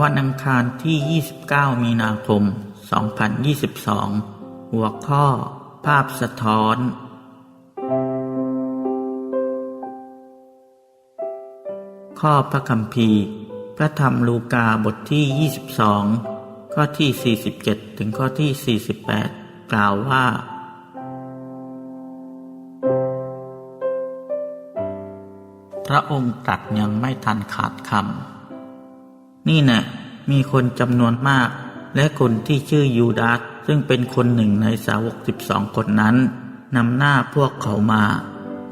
วันอังคารที่ 29 มีนาคม 2022 หัวข้อ ภาพสะท้อน ข้อพระคัมภีร์พระธรรมลูกาบทที่ 22 ข้อที่ 47 ถึงข้อที่ 48 กล่าวว่า พระองค์ตรัสยังไม่ทันขาดคำนี่แน่ มีคนจำนวนมาก และคนที่ชื่อยูดาสซึ่งเป็นคนหนึ่งในสาวกสิบสองคนนั้นนำหน้าพวกเขามา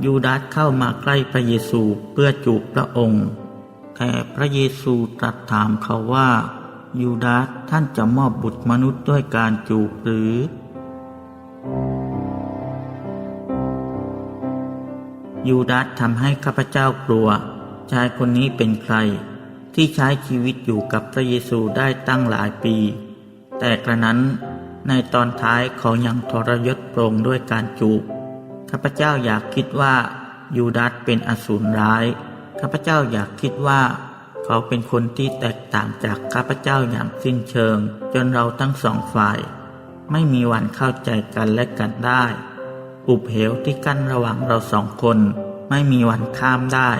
ยูดาสเข้ามาใกล้พระเยซูเพื่อจูบพระองค์ แต่พระเยซูตรัสถามเขาว่า ยูดาสท่านจะมอบบุตรมนุษย์ด้วยการจูบหรือ ยูดาสทำให้ข้าพเจ้ากลัวชายคนนี้เป็นใคร ที่ใช้ชีวิตอยู่กับพระเยซูได้ตั้งหลายปี แต่กระนั้นในตอนท้ายเขายังทรยศโปรงด้วยการจูบข้าพเจ้าอยากคิดว่ายูดาสเป็นอสูรร้ายข้าพเจ้าอยากคิดว่า เขาเป็นคนที่แตกต่างจากข้าพเจ้าอย่างสิ้นเชิง จนเราทั้งสองฝ่าย ไม่มีวันเข้าใจกันและกันได้ อุบเหวที่กั้นระหว่างเราสองคน ไม่มีวันข้ามได้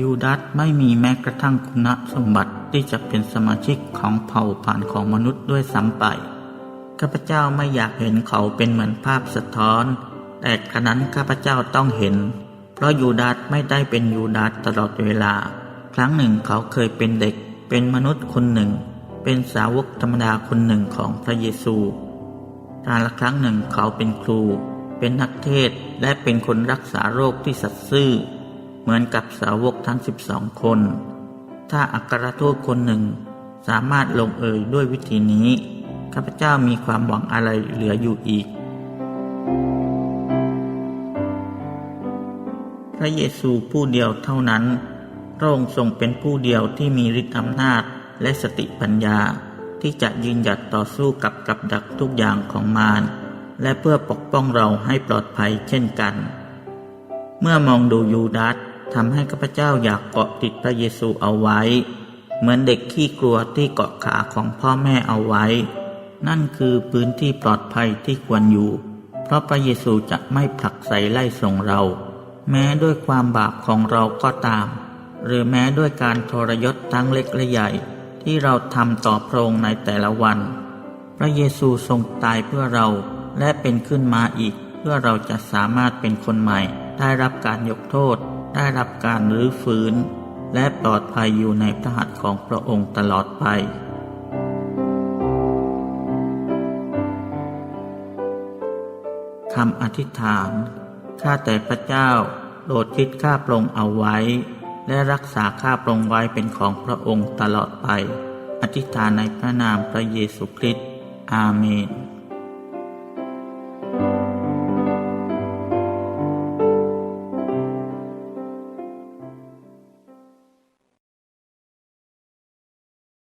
ยูดาสไม่มีแม้กระทั่งคุณสมบัติที่จะเป็นสมาชิกของเผ่าพันธุ์ของมนุษย์ด้วยซ้ำไปข้าพเจ้าไม่อยากเห็นเขาเป็นเหมือนภาพสะท้อน แต่กระนั้นข้าพเจ้าต้องเห็น เพราะยูดาสไม่ได้เป็นยูดาสตลอดเวลา ครั้งหนึ่งเขาเคยเป็นเด็ก เป็นมนุษย์คนหนึ่ง เป็นสาวกธรรมดาคนหนึ่งของพระเยซูการละครั้งหนึ่งเขาเป็นครู เป็นนักเทศและเป็นคนรักษาโรคที่สัตย์ซื่อ เหมือนกับสาวกทั้ง 12 คน ถ้าอัครทูตคนหนึ่งสามารถลงเอยด้วยวิธีนี้ ข้าพเจ้ามีความหวังอะไรเหลืออยู่อีก พระเยซูผู้เดียวเท่านั้น พระองค์ทรงเป็นผู้เดียวที่มีฤทธิ์อำนาจและสติปัญญาที่จะยืนหยัดต่อสู้กับกับดักทุกอย่างของมารและเพื่อปกป้องเราให้ปลอดภัยเช่นกัน เมื่อมองดูยูดาส ทำให้ข้าพเจ้าอยากเกาะติดพระเยซูเอาไว้ เหมือนเด็กขี้กลัวที่เกาะขาของพ่อแม่เอาไว้ นั่นคือพื้นที่ปลอดภัยที่ควรอยู่ เพราะพระเยซูจะไม่ผลักไสไล่ส่งเรา แม้ด้วยความบาปของเราก็ตาม หรือแม้ด้วยการทรยศทั้งเล็กและใหญ่ ที่เราทำต่อพระองค์ในแต่ละวัน พระเยซูทรงตายเพื่อเราและเป็นขึ้นมาอีก เพื่อเราจะสามารถเป็นคนใหม่ได้รับการยกโทษ ได้รับการรื้อฟื้น และปลอดภัยอยู่ในพระหัตถ์ของพระองค์ตลอดไป คำอธิษฐาน ข้าแต่พระเจ้าโปรดคิดข้าพระองค์เอาไว้ และรักษาข้าพระองค์ไว้เป็นของพระองค์ตลอดไป อธิษฐานในพระนามพระเยซูคริสต์อาเมน